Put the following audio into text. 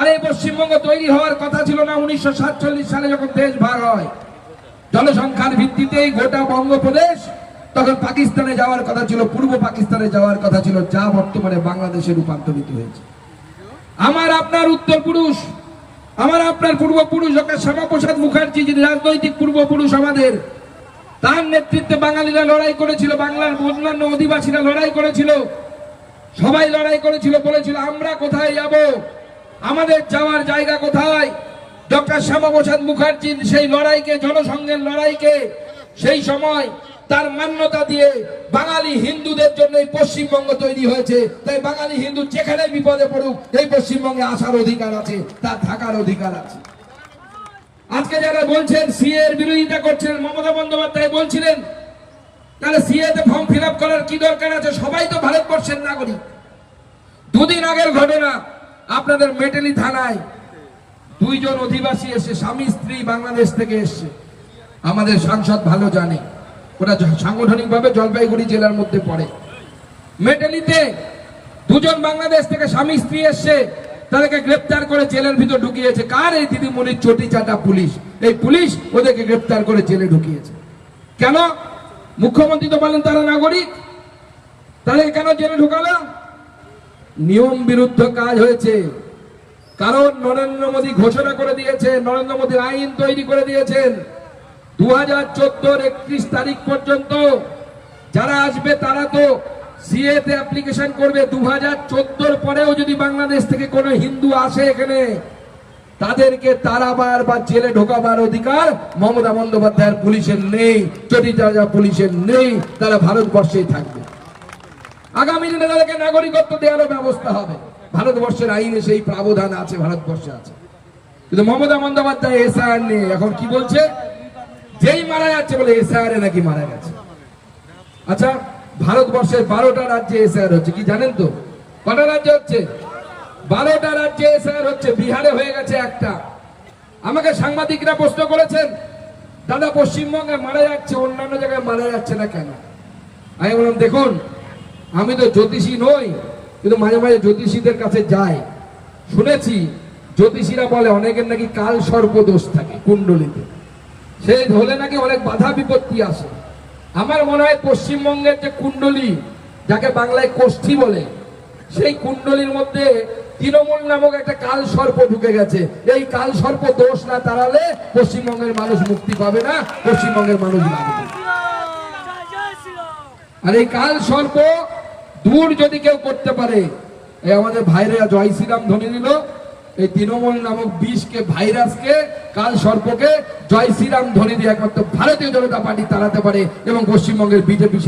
আর এই পশ্চিমবঙ্গ তৈরি হওয়ার কথা ছিল না উনিশশো সাতচল্লিশ সালে যখন দেশ ভাগ হয়। জনসংখ্যার ভিত্তিতেই গোটা বঙ্গপ্রদেশ, তখন পাকিস্তানে যাওয়ার কথা ছিল, পূর্ব পাকিস্তানে যাওয়ার কথা ছিল, যা বর্তমানে বাংলাদেশে রূপান্তরিত হয়েছে। আমার আপনার উত্তর পুরুষ আমার আপনার পূর্বপুরুষ, ডক্টর শ্যামাপ্রসাদ মুখার্জি, যিনি রাজনৈতিক পূর্বপুরুষ আমাদের, তার নেতৃত্বে বাঙালিরা লড়াই করেছিল, বাংলার অন্যান্য অধিবাসীরা লড়াই করেছিল, সবাই লড়াই করেছিল, বলেছিল, আমরা কোথায় যাব? আমাদের যাওয়ার জায়গা কোথায়? ডক্টর শ্যামাপ্রসাদ মুখার্জির সেই লড়াইকে, জনসংঘের লড়াইকে, সেই সময় তার মান্যতা দিয়ে বাঙালি হিন্দুদের জন্য এই পশ্চিমবঙ্গ তৈরি হয়েছে। তাই বাঙালি হিন্দু যেখানে বিপদে পড়ুক, এই পশ্চিমবঙ্গে আসার অধিকার আছে তার থাকার অধিকার আছে। আজকে যারা বলছেন, সিএ এর বিরোধিতা করছেন মমতা বন্দ্যোপাধ্যায় বলছিলেন, তাহলে সিএ তে ফর্ম ফিল করার কি দরকার আছে? সবাই তো ভারতবর্ষের নাগরিক। দুদিন আগের ঘটনা আপনাদের মেটেলি থানায় দুইজন অধিবাসী এসে, স্বামী, স্ত্রী বাংলাদেশ থেকে এসছে। আমাদের সাংসদ ভালো জানে। ওটা সাংগঠনিকভাবে জলপাইগুড়ি জেলার মধ্যে পড়ে। মেটেলিতে দুজন বাংলাদেশ থেকে স্বামী, স্ত্রী এসছে, তাদেরকে গ্রেপ্তার করে জেলের ভিতর ঢুকিয়েছে। কার এই দিদিমণির চটি চাটা পুলিশ? এই পুলিশ ওদেরকে গ্রেপ্তার করে জেলে ঢুকিয়েছে। কেন? মুখ্যমন্ত্রী তো বলেন তারা নাগরিক। তাদেরকে কেন জেলে ঢুকালো? নিয়ম বিরুদ্ধ কাজ হয়েছে। কারণ নরেন্দ্র মোদী ঘোষণা করে দিয়েছে নরেন্দ্র মোদী আইন তৈরি করে দিয়েছেন। দু হাজার চোদ্দোর একত্রিশ তারিখ পর্যন্ত যারা আসবে তারা তো সিএ তে অ্যাপ্লিকেশন করবে। দু হাজার চোদ্দোর পরেও যদি বাংলাদেশ থেকে কোনো হিন্দু আসে এখানে, তাদেরকে তারাবার বা জেলে ঢোকাবার অধিকার মমতা বন্দ্যোপাধ্যায়ের পুলিশের নেই, চটি চাজা পুলিশের নেই, তারা ভারতবর্ষেই থাকবে। আগামী দিনে তাদেরকে নাগরিকত্ব দেওয়ারও ব্যবস্থা হবে। ভারতবর্ষের আইনে সেই প্রাবধান আছে, ভারতবর্ষে আছে। কিন্তু মমতা বন্দ্যোপাধ্যায় এসআর নেই এখন কি বলছে? যেই মারা যাচ্ছে বলে এসআর নাকি মারা গেছে। আচ্ছা ভারতবর্ষের বারোটা রাজ্যে এসআর হচ্ছে, কি জানেন তো? কটা রাজ্য হচ্ছে? বারোটা রাজ্যে এসআর হচ্ছে, বিহারে হয়ে গেছে একটা। আমাকে সাংবাদিকরা প্রশ্ন করেছেন, দাদা, পশ্চিমবঙ্গে মারা যাচ্ছে, অন্যান্য জায়গায় মারা যাচ্ছে না কেন? আমি বললাম, দেখুন আমি তো জ্যোতিষী নই, কিন্তু মাঝে মাঝে জ্যোতিষীদের কাছে যাই। শুনেছি, জ্যোতিষীরা বলে অনেকের নাকি কাল সর্প দোষ থাকে কুণ্ডলিতে। সেই হলে নাকি অনেক বাধা বিপত্তি আসে। আমার মনে হয় পশ্চিমবঙ্গের যে কুণ্ডলী, যাকে বাংলায় কোষ্ঠী বলে, সেই কুণ্ডলীর মধ্যে তৃণমূল নামক একটা কাল সর্প ঢুকে গেছে। এই কাল সর্প দোষ না তাড়ালে পশ্চিমবঙ্গের মানুষ মুক্তি পাবে না, পশ্চিমবঙ্গের মানুষ আর এই কাল সর্প দূর যদি কেউ করতে পারে, এই আমাদের ভাইরা জয় শ্রীরাম ধ্বনি দিল এই তৃণমূল নামক বিষকে, ভাইরাসকে, কাল সর্পকে জয় শ্রীরাম ধ্বনি দিয়ে একমাত্র ভারতীয় জনতা পার্টি তাড়াতে পারে এবং পশ্চিমবঙ্গের বিজেপি